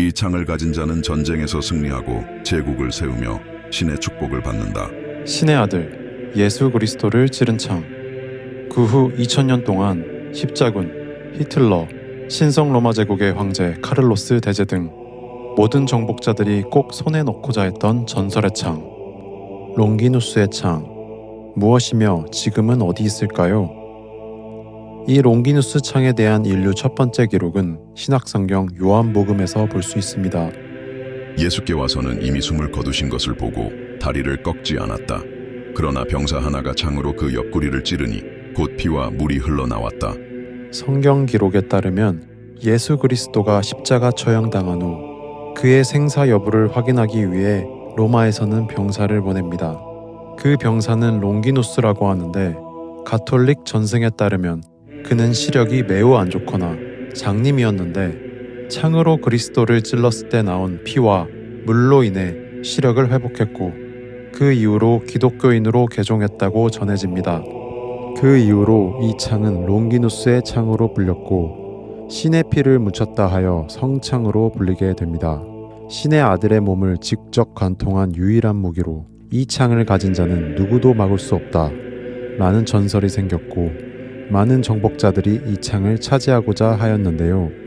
이 창을 가진 자는 전쟁에서 승리하고 제국을 세우며 신의 축복을 받는다. 신의 아들 예수 그리스도를 찌른 창. 그 후 2000년 동안 십자군, 히틀러, 신성 로마 제국의 황제 카를로스 대제 등 모든 정복자들이 꼭 손에 넣고자 했던 전설의 창. 롱기누스의 창. 무엇이며 지금은 어디 있을까요? 이 롱기누스 창에 대한 인류 첫 번째 기록은 신약성경 요한복음에서 볼 수 있습니다. 예수께 와서는 이미 숨을 거두신 것을 보고 다리를 꺾지 않았다. 그러나 병사 하나가 창으로 그 옆구리를 찌르니 곧 피와 물이 흘러나왔다. 성경 기록에 따르면 예수 그리스도가 십자가 처형당한 후 그의 생사 여부를 확인하기 위해 로마에서는 병사를 보냅니다. 그 병사는 롱기누스라고 하는데 가톨릭 전승에 따르면 그는 시력이 매우 안 좋거나 장님이었는데 창으로 그리스도를 찔렀을 때 나온 피와 물로 인해 시력을 회복했고 그 이후로 기독교인으로 개종했다고 전해집니다. 그 이후로 이 창은 롱기누스의 창으로 불렸고 신의 피를 묻혔다 하여 성창으로 불리게 됩니다. 신의 아들의 몸을 직접 관통한 유일한 무기로 이 창을 가진 자는 누구도 막을 수 없다. 라는 전설이 생겼고 많은 정복자들이 이 창을 차지하고자 하였는데요.